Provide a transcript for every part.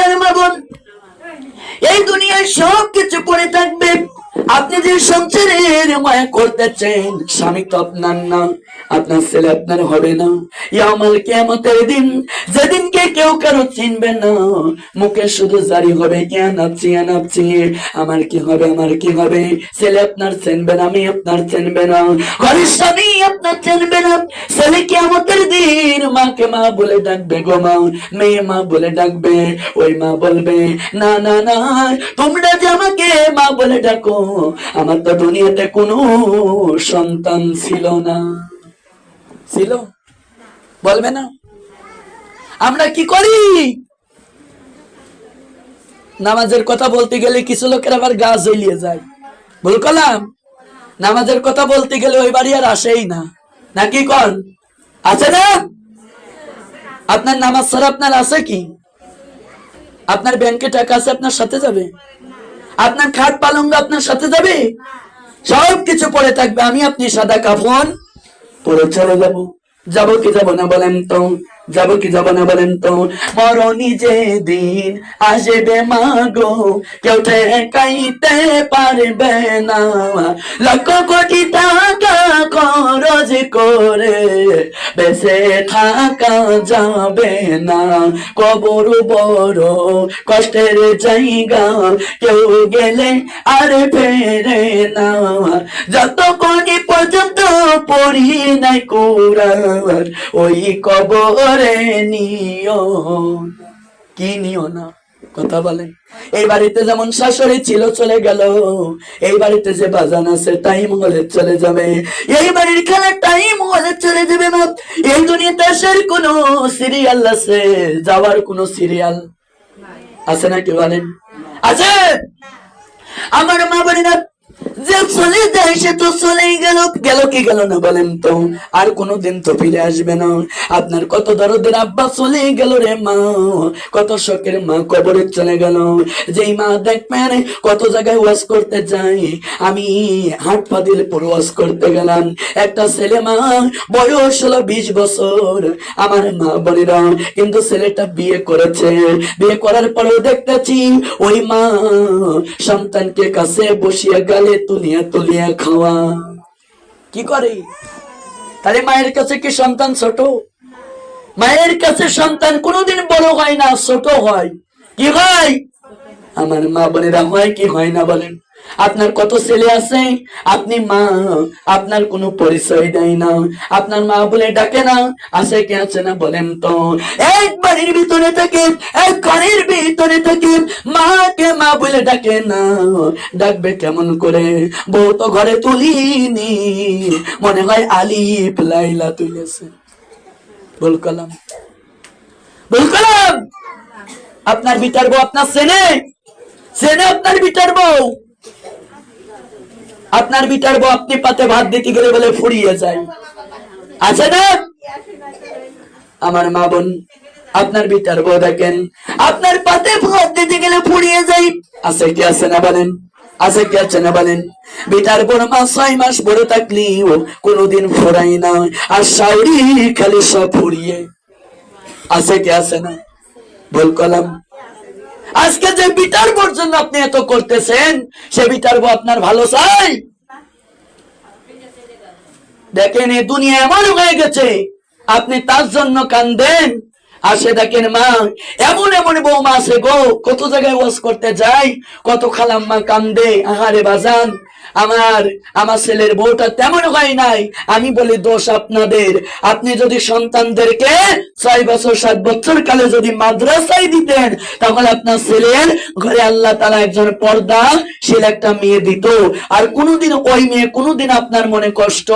দুনিয়ার মা এই দুনিয়ায় সব কিছু পড়ে থাকবে। আপনি যে সংসারের মায়া করতেছেন, স্বামী তো আপনার না আপনার ছেলে আপনার হবে না। ইয়ামাল কেমতের দিন যেদিনকে কেউ কারও চিনবে না, মুখে শুধু জারি হবে নাপছি ইয়া নাপছি আমার কি হবে, আমার কি হবে? ছেলে আপনার চিনবে না আমি আপনার চিনবে না, ঘরের স্বামী আপনার চিনবে না। ছেলে কেমতের দিন মাকে মা বলে ডাকবে গো মা, মেয়ে মা বলে ডাকবে, ওই মা বলবে, না না না, তোমরা যে আমাকে মা বলে ডাকো আমার তো দুনিয়াতে কোনো সন্তান ছিল না। ছিল? বলবে না? আমরা কি করি? নামাজের কথা বলতে গেলে কিছু লোকের আবার গা জ্বলিয়ে যায়। ভুল করলাম? নামাজের কথা বলতে গেলে ওই বাড়ি আর আসেই না। নাকি কন? আছে না? আপনার নামাজ ছাড়া আপনার আছে কি? আপনার ব্যাংকে টাকা আছে, আপনার সাথে যাবে? আপনার খাট পালঙ্গ আপনার সাথে যাবে? সব কিছু পড়ে থাকবে। আমি আপনি সাদা কাফন পরে চলে যাব। যাব কি যাব না বলেন তো? যাব কি যাব না বলেন তো? মরণি যে দিন আসবে মাগো, কেউ ঠেকাইতে পারবে না। লক্ষ কোটি টাকা খরচ করে বেঁচে থাকা যাবে না। কবর বড় কষ্টের জায়গা, কেউ গেলে আর ফেরে না। যত কোটি পর্যন্ত পড়ি নাই কুরার ওই কবরে নিও কি নিও না, কথা বলেন এই বাড়িতে যেমন শাশুড়ি ছিল, চলে গেল। এই বাড়িতে যে বাজান আছে, তাই মহলে চলে যাবে। এই বাড়ির খেলা, তাই মহলে চলে যাবে না। এই দুনিয়াতে আসার কোন সিরিয়াল আছে, যাওয়ার কোন সিরিয়াল আছে নাকি বলেন? আছে? আমার মা বোনেরা যে চলে যায়, সে তো চলেই গেল। গেল কি গেল না বলেন তো? আর কোনোদিন তো ফিরে আসবে না। আপনার কত দরদের আব্বা চলে গেল রে মা। কত শখের মা কবরে চলে গেল। যেই মা দেখবেন কত জায়গায় ওয়াজ করতে যাই আমি হাট ফাদিল পুরো ওয়াজ করতে গেলাম। একটা ছেলে মা, বয়স হলো বিশ বছর। আমার মা বোনেরা, কিন্তু ছেলেটা বিয়ে করেছে। বিয়ে করার পরেও দেখতেছি ওই মা সন্তানকে কাছে বসিয়ে গালে তুলিয়া তুলিয়া খাওয়া। কি করে? তাহলে মায়ের কাছে কি সন্তান ছোট? মায়ের কাছে সন্তান কোনোদিন বড় হয় না, ছোট হয়। কি হয়? আমার মা বোনেরা হয় কি হয় না বলেন। আপনার কত ছেলে আছে? আপনি মা, আপনার কোনো পরিচয় দেয় না। আপনার মা বলে ডাকে না আছে কে আছে না বলেন তো। এক বাড়ির ভিতরে থাকে, এক ঘরের ভিতরে থাকে মাকে মা বলে ডাকে না। ডাকবে কেমন করে? বউ তো ঘরে তুলিনি। মনে হয় আলিফ লাইলা তুলেছে। ভুল কলাম। ভুল কলাম! আপনার বিটার আপনার সেনে সেনে আপনার বিটার বউ? আপনার বিটার বউ আপনি পাতে ভাত দিতে গেলে বলে ফুরিয়ে যায়। আছে না? আমার মা বোন, আপনার বিটার বউ দেখেন, আপনার পাতে ভাত দিতে গেলে ফুরিয়ে যায়। আছে কি আছে না বলেন? আছে কি আছে না বলেন? বিটার বোন মা ছয় মাস বড় থাকলেও কোনোদিন ফোরাই না আর শাউরি খালি সব ফুরিয়ে। আছে কি আছে না? ভুল কলাম আজকে যে বিটার জন্য আপনি এত করতেছেন, সে বিটার আপনার ভালো চাই? দেখেন, এই দুনিয়া এমন হয়ে গেছে, আপনি তার জন্য কান্দেন। আসে দেখেন, মা, এমন এমন বৌমা আছে গো, কত জায়গায় ওয়াজ করতে যাই, কত খালাম্মা কান্দে, আহারে বাজান। আমার আমার ছেলের বউটা তেমন হয় নাই। আমি বলি, দোষ আপনাদের। আপনি যদি সন্তানদেরকে ছয় বছর, সাত বছর কালে যদি মাদ্রাসায় দিতেন, তাহলে আপনার ছেলের ঘরে আল্লাহ তালা একজন পর্দা, সে একটা মেয়ে দিত। আর কোনোদিন ওই মেয়ে কোনোদিন আপনার মনে কষ্ট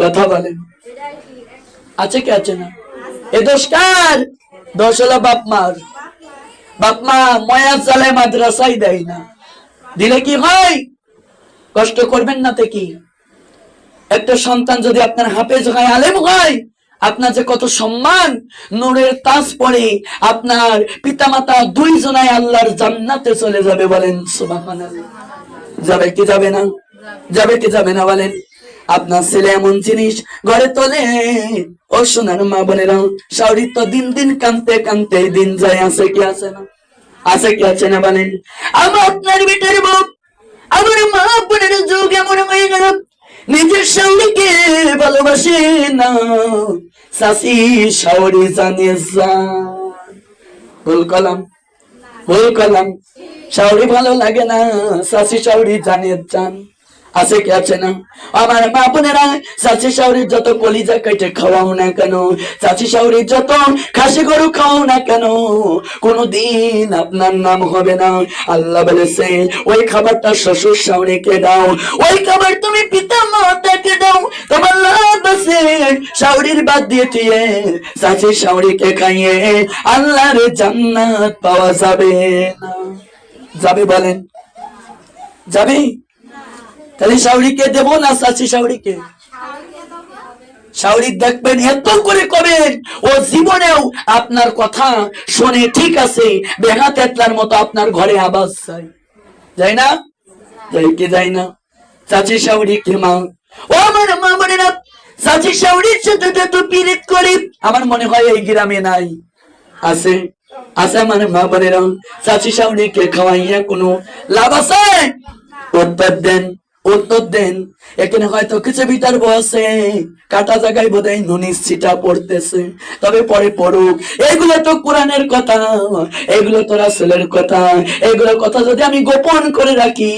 কথা বলেন আছে কি, আছে না? এ দোষ কার? দোষ হলো বাপ মার। বাপ মা ময়া চালে মাদ্রাসাই দেয় না। দিলে কি হয় কষ্ট করবেন না তে কি? একটা সন্তান যদি আপনার হাফেজ হয়, আলেম হয়, আপনার যে কত সম্মান, নূরের তাজ পরে আপনার পিতামাতা দুইজনাই আল্লাহর জান্নাতে চলে যাবে বলেন যাবে কি যাবে না? যাবে কি যাবে না বলেন? আপনার ছেলে এমন জিনিস ঘরে তোলে। ও সোনার মা বোনেরা শাওরি তো দিন দিন কানতে কানতে দিন যায়, আছে কি আছে না? আছে আছে না বলেন আমি আপনার আমার মা এমন হয়ে গেল নিজের ভালোবাসে না। শাসি শাওরি জানে ভুল কলাম ভুল কলাম, শাওরি ভালো লাগে না শাসি শাওরি জানে জান আছে কি আছে না? আমার মা বোনেরা, চাচি শাওরির যত কলিজা কেটে খাওয়াও না কেন? চাচি শাওরির যত খাসি গরু খাও না কেন? কোনদিন আপনার নাম হবে না। আল্লাহ বলেছে, ওই খাবারটা শ্বশুর শাওরিকে দাও। ওই খাবার তুমি পিতা মাতাকে দাও। তোমার লাভ আছে। শাওরির বাদ দিয়ে দিয়ে চাচি শাওরিকে খাইয়ে আল্লাহর জান্নাত পাওয়া যাবে না। যাবে বলেন? যাবে? তাহলে শাওরিকে দেব না চাচি শাওরিকে শাওরি দেখবেন এত করে কবেন ও জীবনেও আপনার কথা শোনে, ঠিক আছে বেহা তেতলার মতো আপনার ঘরে আবাস চাই। যাই না? যাই কি যাই না? চাচি শাওরি কে মা? ও আমার মা মনে না চাচি শাওরির সাথে তো পীড়িত করি। আমার মনে হয় এই গ্রামে নাই। আছে আছে আমার মা বোনেরা। চাচি শাওরিকে খাওয়াইয়া কোনো লাভ আছে? উত্তর দেন। উত্তর এখানে হয়তো কিছু ভিতর বসে কাটা জায়গায় বোধহয় নুনিস ছিটা পড়তেছে। তবে পরে পড়ুক। এগুলো তো কোরআনের কথা। এগুলো তো রাসূলের কথা। এগুলো কথা যদি আমি গোপন করে রাখি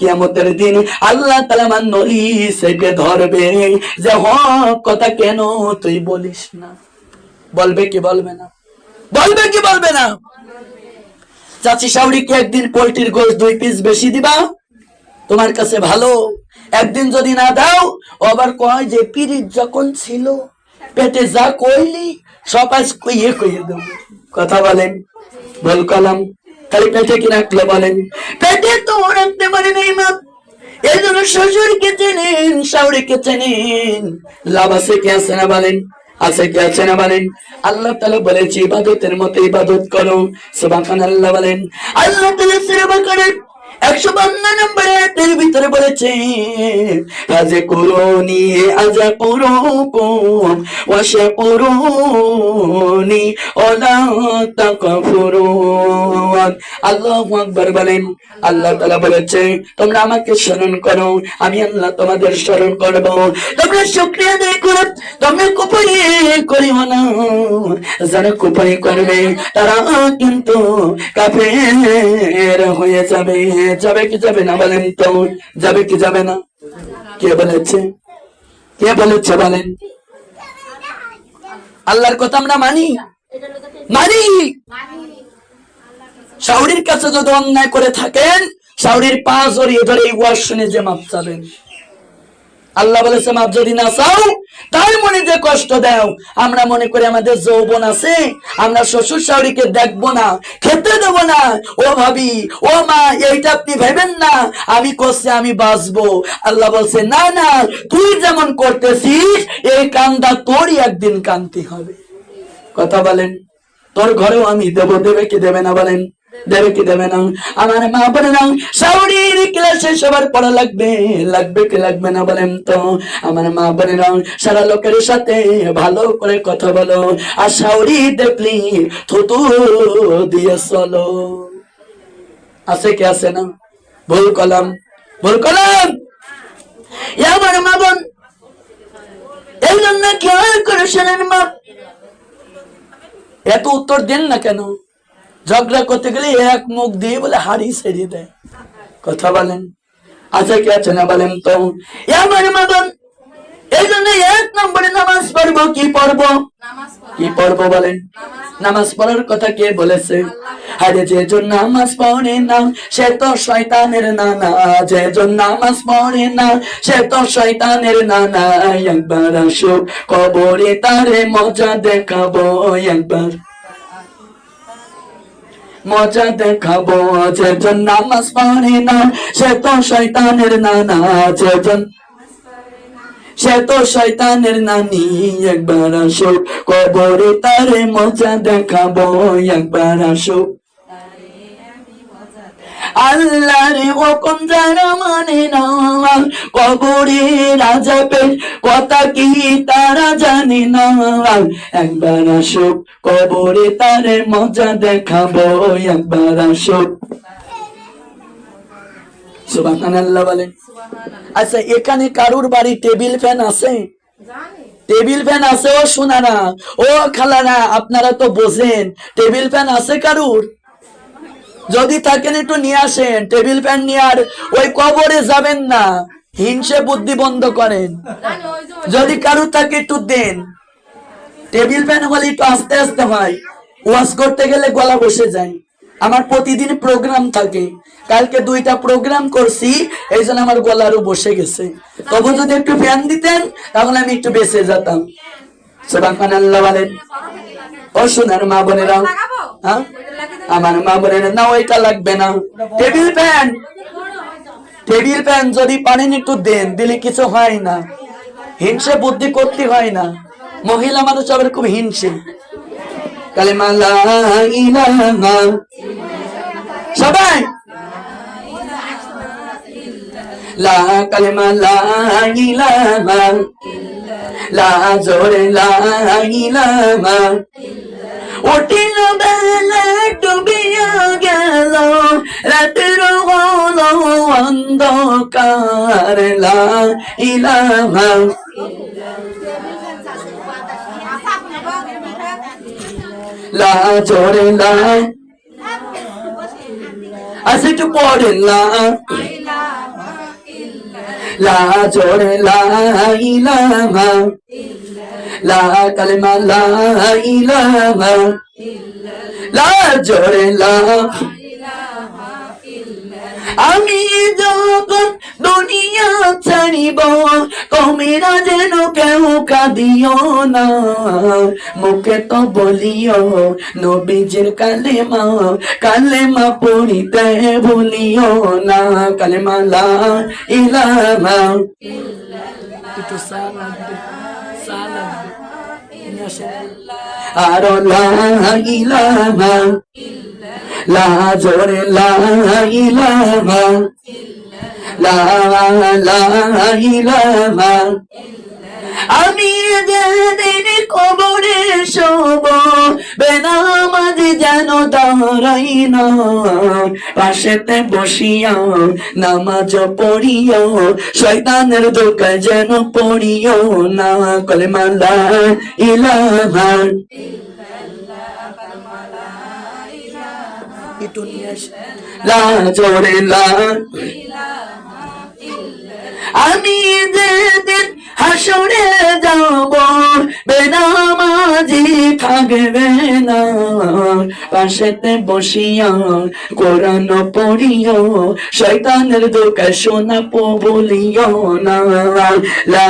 কিয়ামতের দিন আল্লাহ তাআলা আমার নলি সেকে ধরবে। যে হক কথা কেন তুই বলিস না? বলবে কি বলবে না? বলবে কি বলবে না? চাচি শাউরিকে একদিন পোল্ট্রির গোশ দুই পিস বেশি দিবা? তোমার কাছে ভালো? একদিন যদি না দাও আবার কয় যে, পিরিত যখন ছিল, পেটে যা কইলি, সব আজ কইয়ে কইয়ে দেব। কথা বলেন বল কলাম। খালি পেটে কি রাখলে বলেন? পেটে তো রাখতে পারে নাই, মা। এই জন্য চেনেন চেনেন। লাভ আছে কি আছে না বলেন? আছে আছে না বলেন? আল্লাহ তালা বলেছে, ইবাদতের মতো ইবাদত করো। আল্লাহ বলেন। আল্লাহ তালা একশো বান্ন নম্বর আয়াতের ভিতরে বলেছে আজে করুনি আজা করুকুম ওয়াশা করুনি ওলা তাকাফুরুন আল্লাহু আকবার বলেন। আল্লাহ তাআলা বলেছে তোমরা আমাকে স্মরণ করো, আমি আল্লাহ তোমাদের স্মরণ করব। তোমরা শুকরিয়া আদায় করো, তোমরা কুপারি করিও না। যারা কুপারি করবে, তারা কিন্তু কাফের হয়ে যাবে। যাবে কি যাবে না বলেন তো? যাবে কি যাবে না? কে বলেছে? কে বলেছে বলেন? আল্লাহর কথা আমরা মানি? মানি? শাওরির কাছে যদি অন্যায় করে থাকেন শাওরির পা জড়িয়ে ধরে এই ওয়াজ শুনে যে মাপ চাবেন। আল্লাহ বলেছে মাপ যদি না চাও, তার মনে যে কষ্ট দাও, আমরা মনে করি আমাদের যৌবন আছে, আমরা শ্বশুর শাশুড়িকে দেখব না, খেতে দেবো না। ও ভাবি, ও মা, এইটা আপনি ভেবেন না, আমি করছি, আমি বাঁচবো। আল্লাহ বলছে, না না, তুই যেমন করতেছিস, এই কান্দা তোরই একদিন কান্তি হবে। কথা বলেন, তোর ঘরেও আমি দেব দেবে কি দেবে না বলেন। দেবে দেবে না? আমার মা বলে না সাউরির ক্লাসে সবার পড়া লাগবে। লাগবে কি লাগবে না বলেন তো? আমার মা বলে না, সারা লোকের সাথে ভালো করে কথা বলো। আর সাউরি দেখলি, থুতু দিয়ে চলো। আছে কি আছে না? ভুল কলাম ভুল কলাম! আমার মা বোন এই জন্য খেয়াল করে শোনেন মা? এত উত্তর দেন না কেন? ঝগড়া করতে গেলে এক মুখ দিয়ে বলে, হাড়ি ছেড়ে দেয়। কথা বলেন। আছে কি আছে না বলেন তো। আমার এই জন্য এক নম্বরে নামাজ পড়ব, কি পড়ব? কি পড়ব বলেন। নামাজ পড়ার কথা কে বলেছে? আরে, যে জন নামাজ পড়ে না, সে তো শয়তানের নানা। যে জন নামাজ পড়ে না, সে তো শয়তানের নানা। একবার কবরে তারে মজা দেখাবো, একবার। মজা দেখাবো, যেজন নামাজ পড়ে না, সে তো শয়তানের নানা, যেজন সে তো শয়তানের নানি, একবার আসো কবরে তারে মজা দেখাবো, একবার আসো আল্লাহর হুকুম যারা মানে না কবরে রাজাবের কথা কি তারা জানে না? একবার আসুক কবরে তারে মজা দেখাবো একবার আসুক। সুবহানাল্লাহ বলেন। আচ্ছা এখানে কারুর বাড়ি টেবিল ফ্যান আছে? টেবিল ফ্যান আছে ও শোনা না ও খালারা আপনারা তো বোঝেন টেবিল ফ্যান আছে কারুর? যদি থাকেন একটু নিয়ে আসেন, টেবিল ফ্যান নিয়ে আর ওই কবরে যাবেন না। হিংসে বুদ্ধি বন্ধ করেন। যদি কারুর থাকে একটু দেন। টেবিল ফ্যান হলে একটু আস্তে আস্তে হয়। ওয়াশ করতে গেলে গলা বসে যায়। আমার প্রতিদিন প্রোগ্রাম থাকে। কালকে দুইটা প্রোগ্রাম করছি, এই জন্য আমার গলারও বসে গেছে। তবু যদি একটু ফ্যান দিতেন, তাহলে আমি একটু বেঁচে যেতাম। সুবাহান আল্লাহ বলেন। ও সোনার মা বোনেরা হ্যাঁ আমার মা বোনেরা না, ওইটা লাগবে না। Table fan. টেবিল ফ্যান যদি পানি একটু দেন, দিলে কিছু হয় না। হিংসে বুদ্ধি করতে হয় না। মহিলা মানুষ আবার খুব হিংসে। সবাই! লা কালেমা লা ইলাহা লা, জোরে, লা ইলাহা উঠিল বেলা ডুবিয়া গেল, রাতের হলো অন্ধকার লা ইলাহা লা জোরে লা আসে একটু পড়ে লা লা জোরে লা কালেমা লা লাজর লা জোরে লা আমি যখন দুনিয়া ছাড়িব কমেরা যেন কেউ কাঁদিও না। মুখে তো বলিও নবীজির কালেমা কালেমা পড়িতে ভুলিও না। কালেমা লা ইলাহা একটু সালাম সালাম আর লা ইলাহা লা জোরে লা ইলাহা লা লা ইলাহা আমি যেদিন কবরে শোব, বেনামাজ যেন দাঁড়াই না পাশেতে বসিয়া নামাজ পড়িও, শয়তানের দোকায় যেন পড়িও না। কলেমা লা ইলাহা একটু নিয়ে আসি। লা জোরে লা আমি যেদিন হাসরে যাব, বেনামাজি থাকবে না পাশেতে বসিয়া কোরআন পড়িও, শয়তানের দোকা শোনা বলিও না লা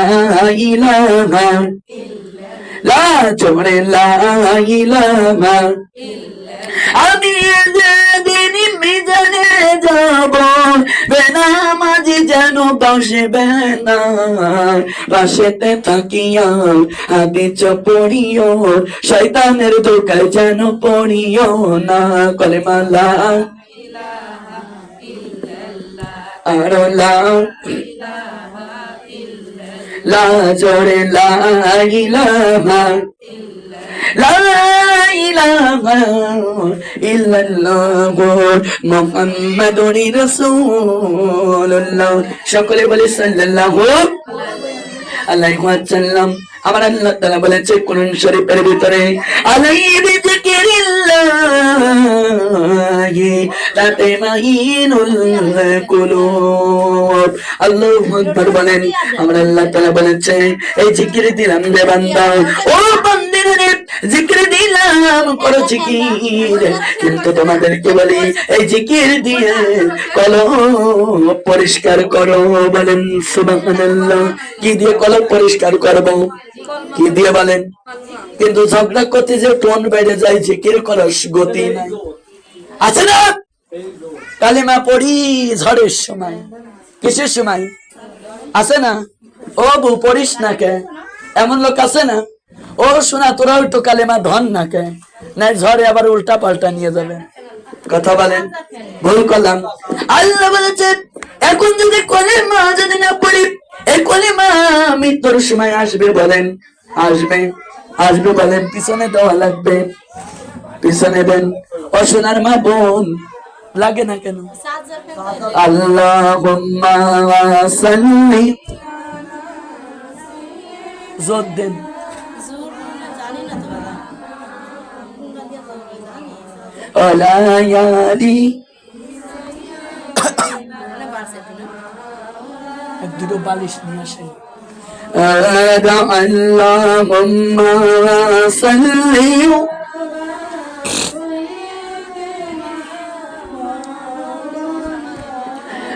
আমি যেদিন মিজানে যাব বেনামাজি যেন বসবে না। বাসেতে থাকিয়া আদি পড়িও শয়তানের দোকায় যেন পড়িও না। কলেমালা আরও লা লা জোরে লা ইলাহা লা ইলাহা ইল্লাল্লাহু মুহাম্মাদুর রাসূলুল্লাহ। সকলে বলে সাল্লাল্লাহু আলাইহি ওয়াসাল্লাম। আমার আল্লাহ তালা বলেছে, কোরআন শরীফের ভিতরে আল্লাহ বলেন। আমার আল্লাহ তালা বলেছে, এই জিকির দিলাম দেবান্দা ও জিকির দিলাম করো জিকির। কিন্তু তোমাদেরকে বলি, এই জিকির দিয়ে কলম পরিষ্কার করো বলেন, সুবহানাল্লাহ। কি দিয়ে কলম পরিষ্কার করব? কি দিয়ে বলেন? কিন্তু ঝগড়া করতে যে টোন বেড়ে যায়, জিকির করার গতি নাই। আছে না? কালিমা পড়ি ঝড়ের সময়। কিসের সময়? আছে না? ও বউ পড়িস না কে? এমন লোক আছে না? ও শোনা, তোরাও একটু কালিমা ধন না কে? না ঝড়ে আবার উল্টা পাল্টা নিয়ে যাবে। কথা বলেন, ভুল করলাম। আল্লাহ বলেছে এখন যদি কলেমা যদি না পড়ি, এই কলেমা মৃত্যুর সময় আসবে বলেন, আসবে। আসবে বলেন, পিছনে দেওয়া লাগবে। পিছনে দেন। অসোনার মা বোন, লাগে না কেন? সাল্লি। জোর দেন। আলা ইয়ালি এক দুটো বালিশ নিয়ে আসেন اللهم صل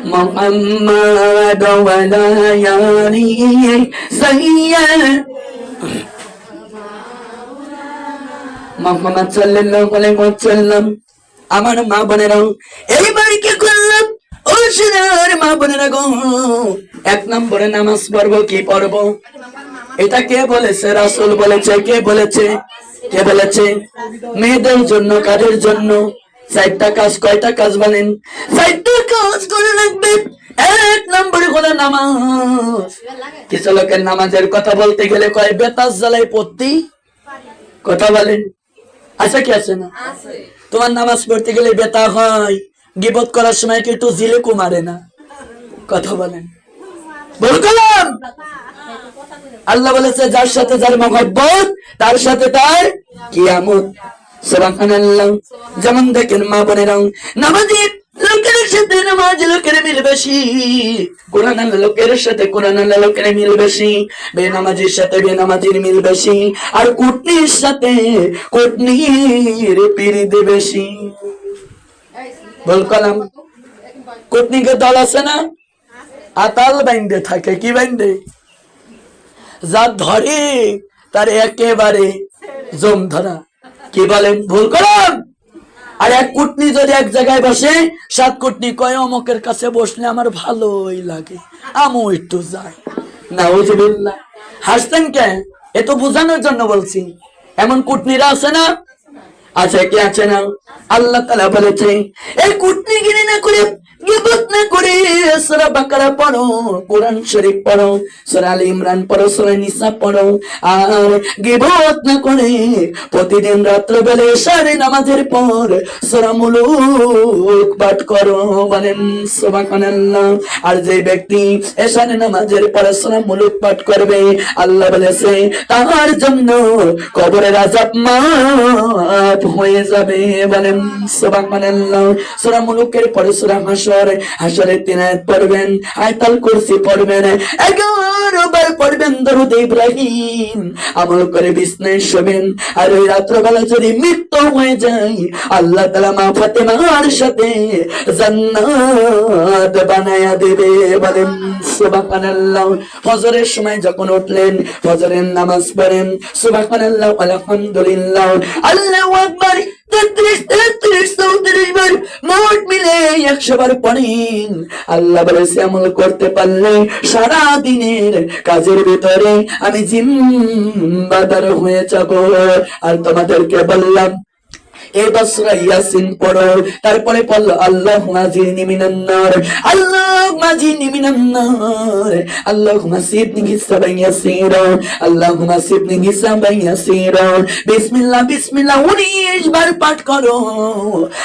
محمد ولا يالي سيد মোহাম্মদ সাল্লাল্লাহু আলাইহি ওয়াসাল্লাম আমার মা বোনেরা, এইবার কি করলাম? ও মা বোনেরা গো। এক নম্বরে নামাজ পড়ব, কি পড়ব? এটা কে বলেছে? রাসূল বলেছে, কে বলেছে? কে বলেছে? মেয়েদের জন্য কাজের জন্য? চারটা কাজ, কয়টা কাজ বলেন? চারটা কাজ করে রাখবে। এক নম্বরে হলো নামাজ। কিছু লোকের নামাজের কথা বলতে গেলে কয় বেতাস জ্বালাই পড়তি? কথা বলেন। আছে কি আছে না? তোমার নামাজ পড়তে গেলে বেতা হয় গিবত করার সময় কি একটু জিলে কুমারে না। কথা বলেন। বল কলাম! আল্লাহ বলেছে যার সাথে যার মহব্বত তার সাথে তার কিয়ামত। সুবহানাল্লাহ। যেমন দেখেন মা বোনেরাও নামাজি লোকের সাথে নামাজ, লোকের কোরআন লোকের সাথে কোরআন লোকের বেনামাজির সাথে, বেনামাজির আর কুটনির সাথে, কুটনির পিরিতে বেশি। কলাম, কুটনিকে দল আছে না? আতাল বাইন্দে থাকে, কি বাইন্দে? যা ধরে, তার একেবারে জম ধরা কি বলেন? ভুল করলাম আর এক কুটনি যদি এক জায়গায় বসে, সাত কুটনি কয়, অমকের কাছে বসলে আমার ভালোই লাগে। আমও একটু যাই। না বুঝবিল্লা হাসতেন কে? এ তো বোঝানোর জন্য বলছি। এমন কুটনিরা আছে না? আছে, কি আছে না? আল্লাহ তালা বলেছে, এই কুটনি গিরি না করে আর প্রতিদিন রাত্র নামাজের পর পাঠ করো, বলেন আর যে ব্যক্তি এশারে নামাজের পর সূরা মুলুক পাঠ করবে, আল্লাহ বলেছে তার জন্য কবরের আযাব হয়ে যাবে, বলেন সুবহানাল্লাহ। সূরা মুলুকের পরে সূরা হাসর হাসরের তিন পড়বেন, আয়াতুল কুরসি পড়বেন 11 পড়বেন দরুদ ইব্রাহিম। আমল করে বিছনায় শোবেন, আর ওই রাত্রবেলা যদি মৃত্যু হয়ে যায়, আল্লাহ তাআলা মা ফাতেমার সাথে জান্নাত বানায়া দেবে। বলেন, সুবহানাল্লাহ। ফজরের সময় যখন উঠলেন, ফজরের নামাজ পড়েন, সুবহানাল্লাহ, আলহামদুলিল্লাহ, আল্লাহু আকবার। তেত্রিশ তেত্রিশ চৌত্রিশ বার মোট মিলে একশো বার পড়েন আল্লাহ বলেছে আমল করতে পারলে সারা দিনের কাজের ভিতরে আমি জিম্বাদার হয়ে যাব। আর তোমাদেরকে বললাম এবার সূরা ইয়াসিন পড়ো। তারপরে পড়ল আল্লাহ মাজিনি আল্লাহ আল্লাহ আল্লাহ ইয়াসিরা। বিসমিল্লাহ বিসমিল্লাহ 19 বার পাঠ করো।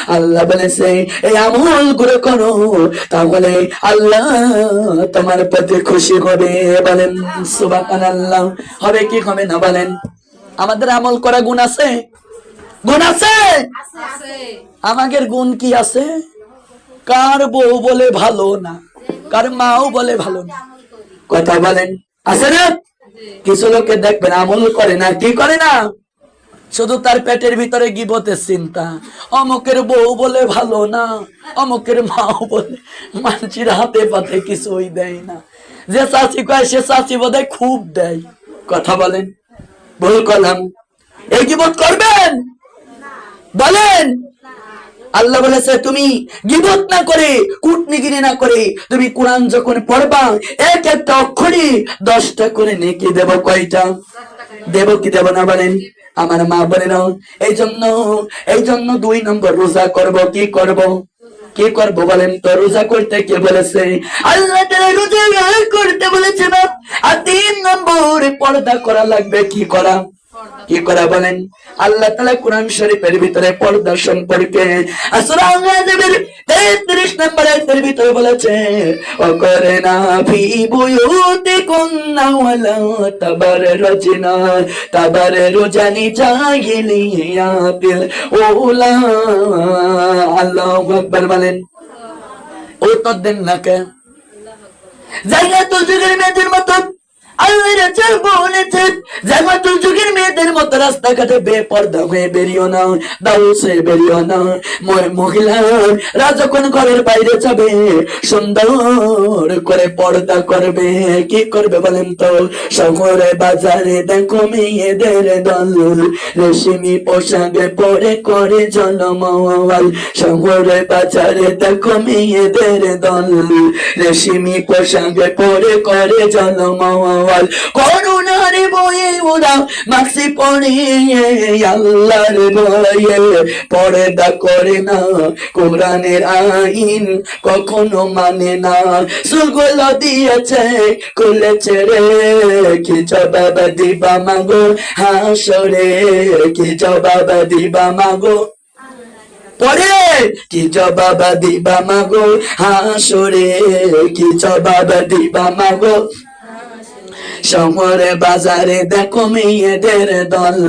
আল্লাহ বলেছে, এই আমলগুলো করো। তাহলে আল্লাহ তোমার প্রতি খুশি হবে। বলেন, সুবহানাল্লাহ। হবে কি হবে না বলেন? আমাদের আমল করা গুণ আছে? গুণ আছে? আমাদের গুণ কি আছে? কার বউ বলে ভালো না কার মাও বলে ভালো না। কথা বলেন। আছে না? কিছু লোকে দেখবেন আমল করে না কি করে না? শুধু তার পেটের ভিতরে গিবতের চিন্তা। অমকের বউ বলে ভালো না অমকের মাও বলে মানুষের হাতে পাতে কিছুই দেয় না। যে চাচি কয় সে চাচি বোধ খুব দেয়। কথা বলেন। ভুল করলাম। এই গিবত করবেন? বলেন। আল্লাহ বলেছে, তুমি গিবত না করে, কূটনীগিরি না করে, তুমি কোরআন যখন পড়বা, এক একটা অক্ষরে দশটা করে নেকি দেব কয়টা? দেব কি দেব না বলেন? আমার মা বলে নাও এই জন্য এই জন্য দুই নম্বর রোজা করব, কি করব? কি করব বলেন তো? রোজা করতে কে বলেছে? আল্লাহ রোজা করতে বলেছে না আর তিন নম্বর পর্দা করা লাগবে, কি করা? কি করা বলেন? আল্লাহ তাআলা কোরআন শরীফের ভিতরে পর্দা সম্পর্কে আসরা আযাবের 33 নম্বর আয়াতের ভিতরে বলেছে ও করে না ওয়ালা তাবার রজনা তাবার রোজানি জাহিলিয়াতিল ওলা আল্লাহু আকবার বলেন। উত্তর দেন না কে? জায়গাতুল যুগের মেয়েদের মতো আল্লাহ রাসূল বলেছেন যুগের মেয়েদের মতো রাস্তাঘাটে বেপর্দা হয়ে বেরিও না, দাউসে বেরিও না। ম- মহিলারা যখন ঘরের বাইরে যাবে, সুন্দর করে পর্দা করবে। কি করবে বলেন তো? শহরে, বাজারে, দেখো মেয়েদের দল। রেশমি পোশাকে পরে করে জনমওয়াল শহরে, বাজারে, দেখো মেয়েদের দল। রেশমি পোশাকে পরে করে করুণার বয়ে ওরা মাক্সি পরে আল্লাহর বয়ে পর্দা করে না, কোরআনের আইন কখনো মানে না। সুগল দিয়েছে, খুলেছে রে, কি জবাব দিবা মাগো? হাসরে, কি জবাব দিবা মাগো? পরে, কি জবাব দিবা মাগো? হাসরে, কি জবাব দিবা মাগো? শহরে বাজারে দেখো মেয়েদের দল।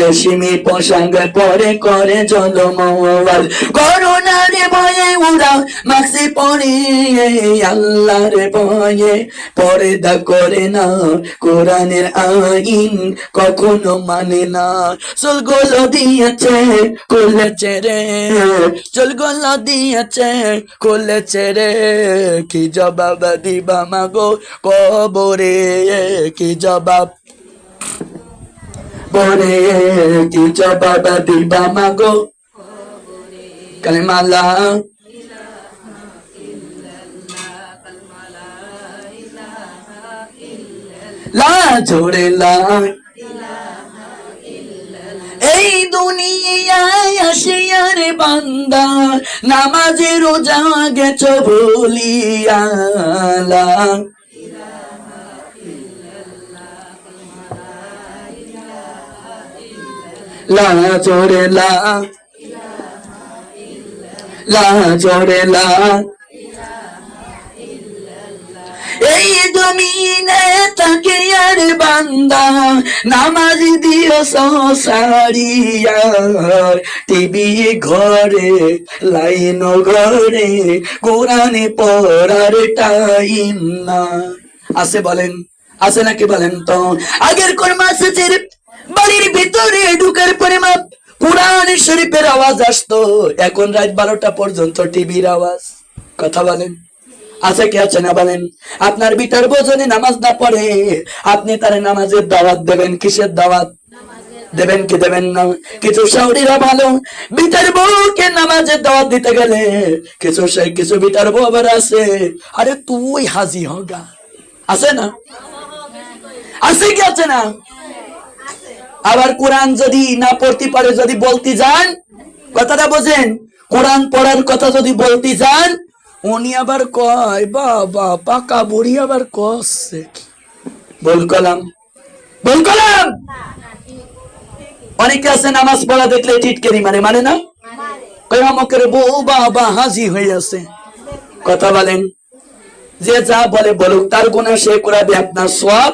রেশমি পোশাক পরে করে জলমওয়াল করোনার ভয়ে উড়া মাসি পরে আল্লাহর ভয়ে পর্দা করে না। কোরআনের আইন কখনো মানে না। চুলগুলো দিয়েছে, খুলেছে রে। চুলগুলো দিয়েছে, খুলেছে রে। কি জবাব দিবা মাগো কবরে? কি জবাব? পরে দিবা মাগো? কালিমালা। লা জোরে লা। এই দুনিয়ায় আসিয়ার বান্দা, নামাজে রোজা গেছ ভুলিয়া লা জোরে লা। লা জোরে লা। এই জমিনে তাকে আর বান্দা, নামাজ দিও সারিয়া টিভি ঘরে, লাইন ঘরে, কোরআনে পড়ার টাইম না। আছে বলেন, আছে নাকি বলেন তো? আগের কোন মাসের বাড়ির ভিতরে ঢুকার পরে মা কোরআন শরীফের আওয়াজ আসতো। এখন রাত বারোটা পর্যন্ত টিভির আওয়াজ। কথা বলেন। আছে কি, আছে না বলেন? আপনার বিটার বোঝনে নামাজ না পড়ে, আপনি তার নামাজের দাওয়াত দেবেন কিসের দাওয়াত? দেবেন কি, দেবেন না? কিছু সাউরিরা ভালো, বিটার বউকে নামাজের দাওয়াত দিতে গেলে কিছু সে, কিছু বিটার বউ আবার আছে আরে তুই হাজি হগা। আছে না? আছে কি, আছে না? আবার কোরআন যদি না পড়তে পারে, যদি বলতে যান, কথাটা বোঝেন? কোরআন পড়ার কথা যদি বলতে যান, উনি আবার কয়, বাবা, পাকা বুড়ি আবার কষছে বল কলাম। বল কলাম। অনেকে আছে নামাজ পড়া দেখলে টিটকেরি মানে মানে না? কয় অমকের বউ বাবা হাজি হয়ে আছে কথা বলেন। যে যা বলে বলুক, তার গুণা সে করাবে, আপনার সব